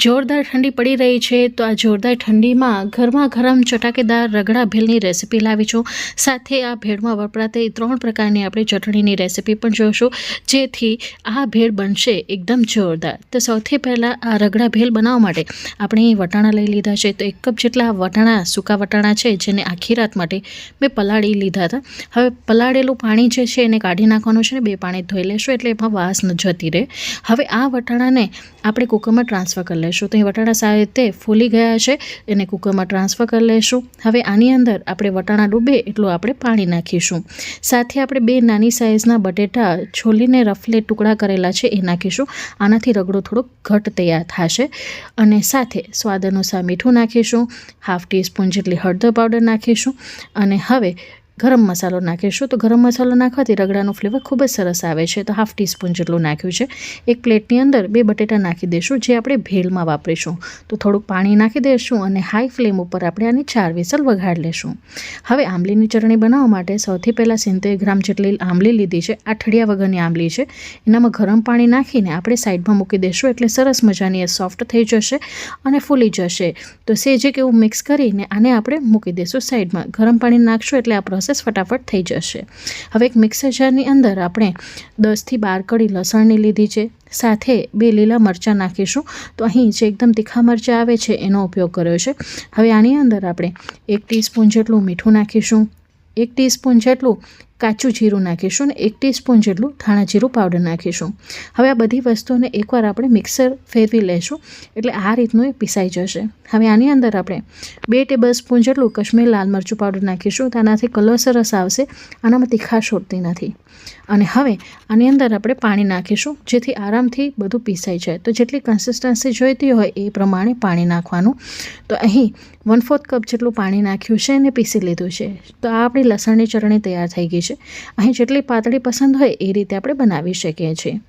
જોરદાર ઠંડી પડી રહી છે તો આ જોરદાર ઠંડીમાં ઘરમાં ગરમ ચટાકેદાર રગડા ભેલની રેસીપી લાવી છું. સાથે આ ભેળમાં વપરાતી ત્રણ પ્રકારની આપણે ચટણીની રેસીપી પણ જોઈશું જેથી આ ભેળ બનશે એકદમ જોરદાર. તો સૌથી પહેલાં આ રગડા ભેળ બનાવવા માટે આપણે વટાણા લઈ લીધા છે. તો એક કપ જેટલા વટાણા, સૂકા વટાણા છે જેને આખી રાત માટે મેં પલાળી લીધા હતા. હવે પલાળેલું પાણી જે છે એને કાઢી નાખવાનું છે ને બે પાણી ધોઈ લેશું એટલે એમાં વાસ ન જતી રહે. હવે આ વટાણાને આપણે કુકરમાં ટ્રાન્સફર કરી લઈશું તો અહીં વટાણા સારી રીતે ફૂલી ગયા છે. એને કુકરમાં ટ્રાન્સફર કરી લઈશું હવે આની અંદર આપણે વટાણા ડૂબે એટલું આપણે પાણી નાખીશું. સાથે આપણે બે નાની સાઇઝના બટેટા છોલીને રફલે ટુકડા કરેલા છે એ નાખીશું. આનાથી રગડો થોડોક ઘટ તૈયાર થશે. અને સાથે સ્વાદ અનુસાર મીઠું નાખીશું. હાફ ટીસ્પૂન જેટલી હળદર પાવડર નાખીશું. અને હવે ગરમ મસાલો નાખીશું તો ગરમ મસાલો નાખવાથી રગડાનું ફ્લેવર ખૂબ જ સરસ આવે છે. તો હાફ ટીસ્પૂન જેટલું નાખ્યું છે. એક પ્લેટની અંદર બે બટેટા નાખી દઈશું જે આપણે ભેળમાં વાપરીશું. તો થોડુંક પાણી નાખી દઈશું અને હાઈ ફ્લેમ ઉપર આપણે આની ચાર વિસલ વઘાડી લેશું. હવે આંબલીની ચટણી બનાવવા માટે સૌથી પહેલાં સિત્તેર ગ્રામ જેટલી આંબલી લીધી છે. આ ઠળિયા વગરની આંબલી છે. એનામાં ગરમ પાણી નાખીને આપણે સાઈડમાં મૂકી દઈશું એટલે સરસ મજાની એ સોફ્ટ થઈ જશે અને ફૂલી જશે. તો સેજે કેવું મિક્સ કરીને આને આપણે મૂકી દઈશું સાઈડમાં ગરમ પાણી નાખશું એટલે આ પ્રોસેસ ફટાફટ થઈ જશે. હવે એક મિક્સર જારની અંદર આપણે દસથી બાર કડી લસણની લીધી છે. સાથે બે લીલા મરચાં નાખીશું. તો અહીં જે એકદમ તીખા મરચાં આવે છે, એનો ઉપયોગ કર્યો છે. હવે આની અંદર આપણે એક ટીસ્પૂન જેટલું મીઠું નાખીશું. એક ટીસ્પૂન જેટલું કાચું જીરું નાખીશું અને એક ટીસ્પૂન જેટલું ધાણા જીરું પાવડર નાખીશું. હવે આ બધી વસ્તુઓને એકવાર આપણે મિક્સર ફેરવી લઈશું એટલે આ રીતનું એ પીસાઈ જશે. હવે આની અંદર આપણે બે ટેબલ સ્પૂન જેટલું કશ્મીર લાલ મરચું પાવડર નાખીશું, તેનાથી કલર સરસ આવશે, આનામાં તીખાશ હોતી નથી. અને હવે આની અંદર આપણે પાણી નાખીશું, જેથી આરામથી બધું પીસાઈ જાય. તો જેટલી કન્સિસ્ટન્સી જોઈતી હોય એ પ્રમાણે પાણી નાખવાનું. તો અહીં વન ફોર્થ કપ જેટલું પાણી નાખ્યું છે અને પીસી લીધું છે. તો આ આપણી લસણની ચટણી તૈયાર થઈ ગઈ છે. અહીં જેટલી પાતળી પસંદ હોય એ રીતે આપણે બનાવી શકીએ છીએ.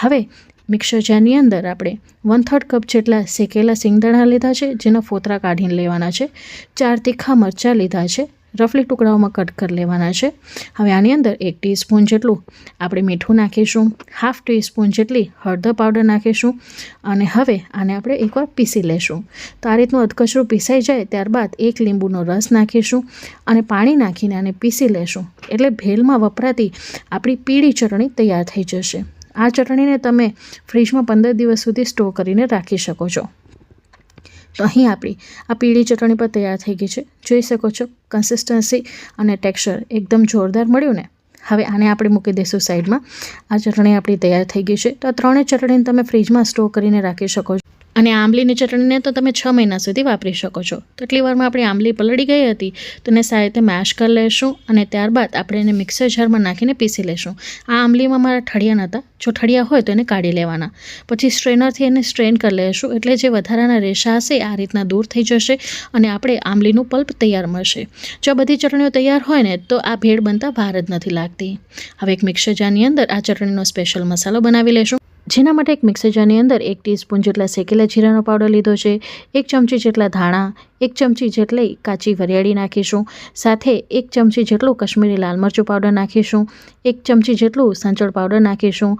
હવે મિક્સર જારની અંદર આપણે વન થર્ડ કપ જેટલા શેકેલા સિંગદાણા લીધા છે, જેના ફોતરા કાઢીને લેવાના છે. ચાર તીખા મરચાં લીધા છે. રફલી ટુકડાઓમાં કટ કરી લેવાના છે. હવે આની અંદર એક ટીસ્પૂન જેટલું આપણે મીઠું નાખીશું હાફ ટીસ્પૂન જેટલી હળદર પાવડર નાખીશું અને હવે આને આપણે એકવાર પીસી લેશું. તો આ રીતનું અધકચરું પીસાઈ જાય ત્યારબાદ એક લીંબુનો રસ નાખીશું અને પાણી નાખીને આને પીસી લેશું. એટલે ભેલમાં વપરાતી આપણી પીળી ચટણી તૈયાર થઈ જશે. આ ચટણીને તમે ફ્રીજમાં પંદર દિવસ સુધી સ્ટોર કરીને રાખી શકો છો. તો અહીં આપણી, આ પીળી ચટણી પણ તૈયાર થઈ ગઈ છે. જોઈ શકો છો કન્સિસ્ટન્સી અને ટેક્સચર એકદમ જોરદાર મળ્યું ને. હવે આને આપણે મૂકી દઈશું સાઈડમાં આ ચટણી આપણી તૈયાર થઈ ગઈ છે. તો આ ત્રણેય ચટણીને તમે ફ્રીજમાં સ્ટોર કરીને રાખી શકો છો. અને આંબલીની ચટણીને તો તમે છ મહિના સુધી વાપરી શકો છો. તો એટલી વારમાં આપણી આંબલી પલળી ગઈ હતી, તો એને સારી રીતે મેશ કરી લેશું અને ત્યારબાદ આપણે એને મિક્સર જારમાં નાખીને પીસી લેશું. આ આંબલીમાં મારા ઠળિયા નહોતા જો ઠળિયા હોય તો એને કાઢી લેવાના. પછી સ્ટ્રેનરથી એને સ્ટ્રેન કરી લેશું. એટલે જે વધારાના રેશા હશે આ રીતના દૂર થઈ જશે અને આપણે આંબલીનું પલ્પ તૈયાર મળશે. જો બધી ચટણીઓ તૈયાર હોય ને, તો આ ભેળ બનતા ભાર જ નથી લાગતી. હવે એક મિક્સર જારની અંદર આ ચટણીનો સ્પેશિયલ મસાલો બનાવી લેશું. જેના માટે એક મિક્સર જારની અંદર એક ટીસ્પૂન જેટલા શેકેલા જીરાનો પાવડર લીધો છે, એક ચમચી જેટલા ધાણા, એક ચમચી જેટલી કાચી વરિયાળી નાખીશું, સાથે એક ચમચી જેટલું કશ્મીરી લાલ મરચું પાવડર નાખીશું, એક ચમચી જેટલું સંચળ પાવડર નાખીશું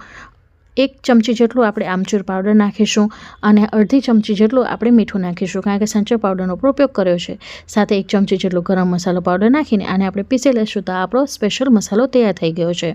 એક ચમચી જેટલું આપણે આમચૂર પાવડર નાખીશું અને અડધી ચમચી જેટલું આપણે મીઠું નાખીશું કારણ કે સંચર પાવડરનો પણ ઉપયોગ કર્યો છે. સાથે એક ચમચી જેટલું ગરમ મસાલો પાવડર નાખીને આને આપણે પીસી લેશું તો આપણો સ્પેશિયલ મસાલો તૈયાર થઈ ગયો છે.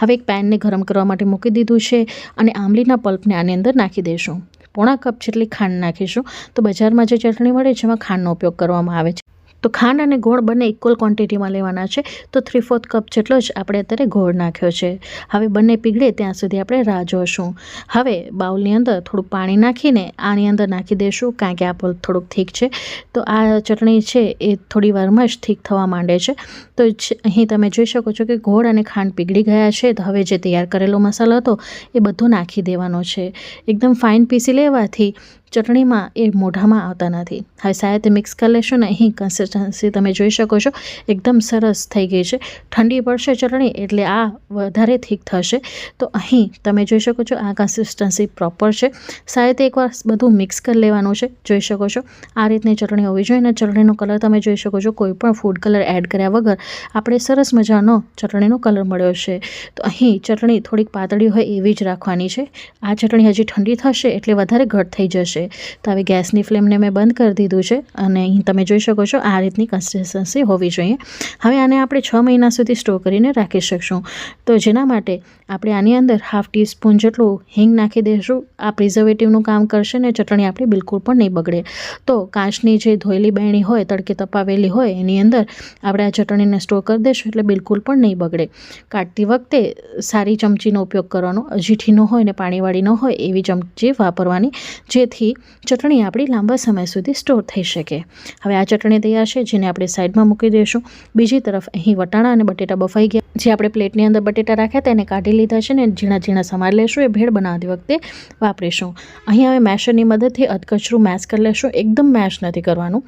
હવે એક પેનને ગરમ કરવા માટે મૂકી દીધું છે અને આંબલીના પલ્પને આની અંદર નાખી દઈશું. પોણા કપ જેટલી ખાંડ નાખીશું તો બજારમાં જે ચટણી મળે છે એમાં ખાંડનો ઉપયોગ કરવામાં આવે છે. તો ખાંડ અને ગોળ બંને ઇક્વલ ક્વોન્ટિટીમાં લેવાના છે. તો થ્રી ફોર્થ કપ જેટલો જ આપણે અત્યારે ગોળ નાખ્યો છે. હવે બંને પીગળે ત્યાં સુધી આપણે રાહ જોશું. હવે બાઉલની અંદર થોડુંક પાણી નાખીને આની અંદર નાખી દઈશું કારણ કે આ થોડુંક થીક છે. તો આ ચટણી છે એ થોડી વારમાં જ થીક થવા માંડે છે. તો અહીં તમે જોઈ શકો છો કે ગોળ અને ખાંડ પીગળી ગયા છે. તો હવે જે તૈયાર કરેલો મસાલો હતો એ બધો નાખી દેવાનો છે. એકદમ ફાઇન પીસી લેવાથી ચટણીમાં એ મોઢામાં આવતા નથી. હવે સાયતે મિક્સ કરી લેશો ને, અહીં કન્સિસ્ટન્સી તમે જોઈ શકો છો. એકદમ સરસ થઈ ગઈ છે. ઠંડી પડશે ચટણી, એટલે આ વધારે થીક થશે. તો અહીં તમે જોઈ શકો છો, આ કન્સિસ્ટન્સી પ્રોપર છે. સાયતે એકવાર બધું મિક્સ કરી લેવાનું છે. જોઈ શકો છો, આ રીતની ચટણી હોવી જોઈએ. અને ચટણીનો કલર તમે જોઈ શકો છો, કોઈ પણ ફૂડ કલર એડ કર્યા વગર આપણે સરસ મજાનો ચટણીનો કલર મળ્યો છે. તો અહીં ચટણી થોડીક પાતળી હોય એવી જ રાખવાની છે. આ ચટણી હજી ઠંડી થશે, એટલે વધારે ઘટ થઈ જશે. તો આવી ગેસની ફ્લેમને મેં બંધ કરી દીધું છે અને અહીં તમે જોઈ શકો છો આ રીતની કન્સિસ્ટન્સી હોવી જોઈએ. હવે આને આપણે છ મહિના સુધી સ્ટોર કરીને રાખી શકશું. તો જેના માટે આપણે આની અંદર હાફ ટીસ્પૂન જેટલું હિંગ નાખી દઈશું. આ પ્રિઝર્વેટિવનું કામ કરશે ને ચટણી આપણી બિલકુલ પણ નહીં બગડે. તો કાચની જે ધોયેલી બહેણી હોય, તડકે તપાવેલી હોય, એની અંદર આપણે આ ચટણીને સ્ટોર કરી દઈશું એટલે બિલકુલ પણ નહીં બગડે. કાઢતી વખતે સારી ચમચીનો ઉપયોગ કરવાનો. અજીઠી ન હોય ને પાણીવાળી ન હોય એવી ચમચી વાપરવાની, જેથી ચટણી આપણી લાંબા સમય સુધી સ્ટોર થઈ શકે. હવે આ ચટણી તૈયાર છે, જેને આપણે સાઈડમાં મૂકી દઈશું. બીજી તરફ અહીં વટાણા અને બટેટા બફાઈ ગયા. જે આપણે પ્લેટની અંદર બટેટા રાખ્યા તેને કાઢી લીધા છે ને ઝીણા ઝીણા સમાર લેશું. એ ભેળ બનાવતી વખતે વાપરીશું. અહીં હવે મેશરની મદદથી અધકચરું મેશ કરી લેશું. એકદમ મેશ નથી કરવાનું.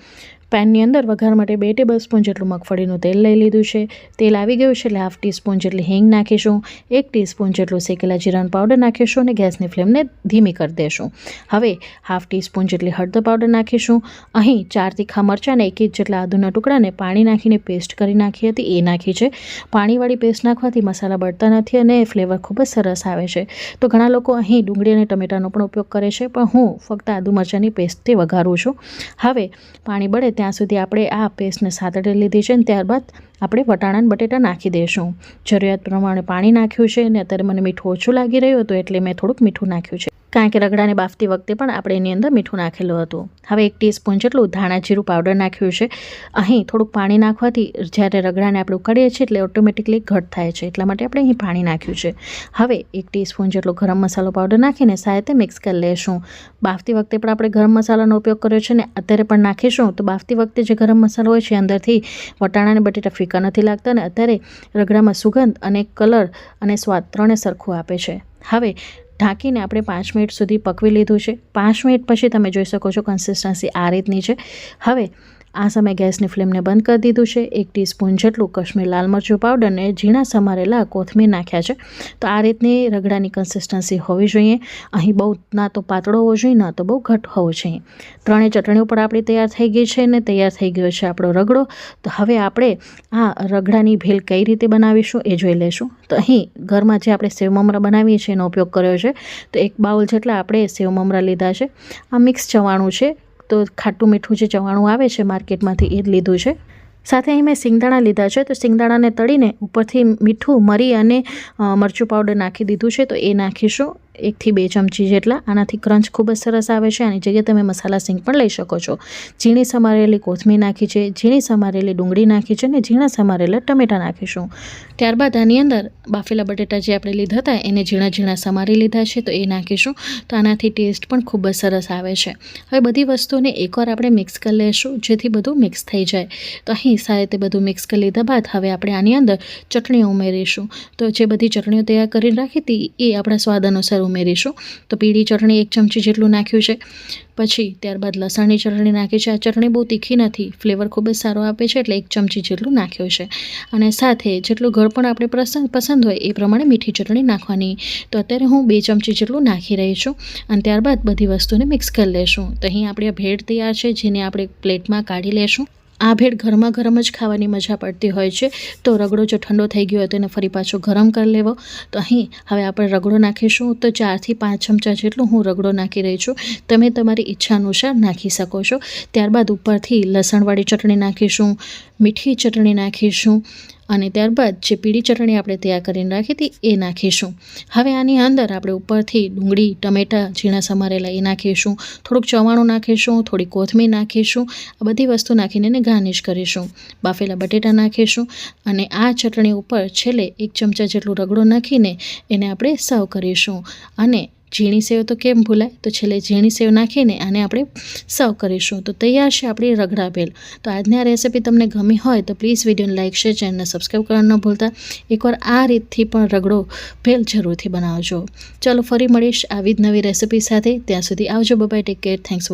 પેનની અંદર વઘાર માટે બે ટેબલ સ્પૂન જેટલું મગફળીનું તેલ લઈ લીધું છે. તેલ આવી ગયું છે એટલે હાફ ટીસ્પૂન જેટલી હિંગ નાખીશું, એક ટીસ્પૂન જેટલું શેકેલા જીરાનો પાવડર નાખીશું અને ગેસની ફ્લેમને ધીમી કરી દેશું. હવે હાફ ટીસ્પૂન જેટલી હળદર પાવડર નાખીશું. અહીં ચાર તીખા મરચાં અને એક ઇંચ જેટલા આદુના ટુકડાને પાણી નાખીને પેસ્ટ કરી નાખી હતી. એ નાખી છે. પાણીવાળી પેસ્ટ નાખવાથી મસાલા બળતા નથી અને ફ્લેવર ખૂબ જ સરસ આવે છે. તો ઘણા લોકો અહીં ડુંગળી અને ટમેટાનો પણ ઉપયોગ કરે છે, પણ હું ફક્ત આદુ મરચાંની પેસ્ટથી વઘારું છું. હવે પાણી બળે ત્યાં સુધી આપણે આ પેસ્ટને સાતડે લીધી છે અને ત્યારબાદ આપણે વટાણા અને બટેટા નાખી દઈશું. જરૂરિયાત પ્રમાણે પાણી નાખ્યું છે અને અત્યારે મને મીઠું ઓછું લાગી રહ્યું હતું એટલે મેં થોડુંક મીઠું નાખ્યું છે. કારણ કે રગડાને બાફતી વખતે પણ આપણે એની અંદર મીઠું નાખેલું હતું. હવે એક ટીસ્પૂન જેટલું ધાણા જીરું પાવડર નાખ્યું છે. અહીં થોડુંક પાણી નાખવાથી જ્યારે રગડાને આપણે ઉકાળીએ છીએ એટલે ઓટોમેટિકલી ઘટ થાય છે. એટલા માટે આપણે અહીં પાણી નાખ્યું છે. હવે એક ટીસ્પૂન જેટલો ગરમ મસાલો પાવડર નાખીને સાથે મિક્સ કરી લેશું. બાફતી વખતે પણ આપણે ગરમ મસાલાનો ઉપયોગ કર્યો છે ને અત્યારે પણ નાખીશું. તો બાફતી વખતે જે ગરમ મસાલો હોય છે અંદરથી વટાણા અને બટેટા ફીકા નથી લાગતા અને અત્યારે રગડામાં સુગંધ અને કલર અને સ્વાદ ત્રણે સરખું આપે છે. હવે ઢાંકીને આપણે પાંચ મિનિટ સુધી પકવી લીધું છે. પાંચ મિનિટ પછી તમે જોઈ શકો છો કન્સિસ્ટન્સી આ રીતની છે. હવે આ સમયે ગેસની ફ્લેમને બંધ કરી દીધું છે. એક ટીસ્પૂન જેટલું કશ્મીર લાલ મરચું પાવડર ને ઝીણા સમારેલા કોથમીર નાખ્યા છે. તો આ રીતની રગડાની કન્સિસ્ટન્સી હોવી જોઈએ. અહીં બહુ ના તો પાતળો હોવો જોઈએ, ના તો બહુ ઘટ હોવો જોઈએ. ત્રણેય ચટણીઓ પણ આપણી તૈયાર થઈ ગઈ છે ને તૈયાર થઈ ગયો છે આપણો રગડો. તો હવે આપણે આ રગડાની ભેલ કઈ રીતે બનાવીશું એ જોઈ લઈશું. તો અહીં ઘરમાં જે આપણે સેવ મમરા બનાવીએ છીએ એનો ઉપયોગ કર્યો છે. તો એક બાઉલ જેટલા આપણે સેવ મમરા લીધા છે. આ મિક્સ ચવાણું છે. તો ખાટું મીઠું જે ચવાણું આવે છે માર્કેટમાંથી એ જ લીધું છે. સાથે અહીં મેં સિંગદાણા લીધા છે, તો સિંગદાણાને તળીને ઉપરથી મીઠું, મરી અને મરચું પાવડર નાખી દીધું છે, તો એ નાખીશું. એકથી બે ચમચી જેટલા. આનાથી ક્રંચ ખૂબ જ સરસ આવે છે. આની જગ્યાએ તમે મસાલા સિંગ પણ લઈ શકો છો. ઝીણી સમારેલી કોથમીર નાખી છે, ઝીણી સમારેલી ડુંગળી નાખી છે અને ઝીણા સમારેલા ટમેટાં નાખીશું. ત્યારબાદ આની અંદર બાફેલા બટેટા જે આપણે લીધા હતા, એને ઝીણા ઝીણા સમારી લીધા છે, તો એ નાખીશું. તો આનાથી ટેસ્ટ પણ ખૂબ જ સરસ આવે છે. હવે બધી વસ્તુને એકવાર આપણે મિક્સ કરી લઈશું જેથી બધું મિક્સ થઈ જાય. તો અહીં સારી બધું મિક્સ કરી લીધા બાદ હવે આપણે આની અંદર ચટણીઓ ઉમેરીશું. તો જે બધી ચટણીઓ તૈયાર કરીને રાખી હતી, એ આપણા સ્વાદ અનુસાર ઉમેરીશું. તો પીળી ચટણી એક ચમચી જેટલું નાખ્યું છે. પછી ત્યારબાદ લસણની ચટણી નાખી છે. આ ચટણી બહુ તીખી નથી. ફ્લેવર ખૂબ જ સારો આપે છે એટલે એક ચમચી જેટલું નાખ્યું છે. અને સાથે જેટલું ઘર પણ આપણે પસંદ પસંદ હોય એ પ્રમાણે મીઠી ચટણી નાખવાની. તો અત્યારે હું બે ચમચી જેટલું નાખી રહી છું. અને ત્યારબાદ બધી વસ્તુને મિક્સ કરી લેશું. તો અહીં આપણે ભેળ તૈયાર છે, જેને આપણે પ્લેટમાં કાઢી લેશું. આ ભેળ ગરમા ગરમ જ ખાવાની મજા પડતી હોય છે. તો રગડો જો ઠંડો થઈ ગયો હોય તો એને ફરી પાછો ગરમ કરી લેવો. તો અહીં હવે આપણે રગડો નાખીશું. તો ચારથી પાંચ ચમચા જેટલું હું રગડો નાખી રહી છું. તમે તમારી ઈચ્છા અનુસાર નાખી શકો છો. ત્યારબાદ ઉપરથી લસણવાળી ચટણી નાખીશું. મીઠી ચટણી નાખીશું. અને ત્યારબાદ જે પીળી ચટણી આપણે તૈયાર કરીને રાખી હતી, એ નાખીશું. હવે આની અંદર આપણે ઉપરથી ડુંગળી, ટમેટાં, ઝીણા સમારેલા એ નાખીશું. થોડુંક ચવાણું નાખીશું, થોડી કોથમીર નાખીશું. આ બધી વસ્તુ નાખીને એને ગાર્નિશ કરીશું. બાફેલા બટેટા નાખીશું અને આ ચટણી ઉપર છેલ્લે એક ચમચા જેટલું રગડો નાખીને એને આપણે સર્વ કરીશું. અને ઝીણી સેવ તો કેમ ભૂલાય? તો છેલ્લે ઝીણી સેવ નાખીને આને આપણે સર્વ કરીશું. તો તૈયાર છે આપણી રગડા ભેલ. તો આજની આ રેસીપી તમને ગમી હોય તો પ્લીઝ વિડીયોને લાઇક શેર, ચેનલને સબસ્ક્રાઈબ કરવાનું ન ભૂલતા. એકવાર આ રીતથી પણ રગડો ભેલ જરૂરથી બનાવજો. ચલો ફરી મળીશ આવી જ નવી રેસીપી સાથે. ત્યાં સુધી આવજો. બબાઈ ટેક કેર થેન્ક્સ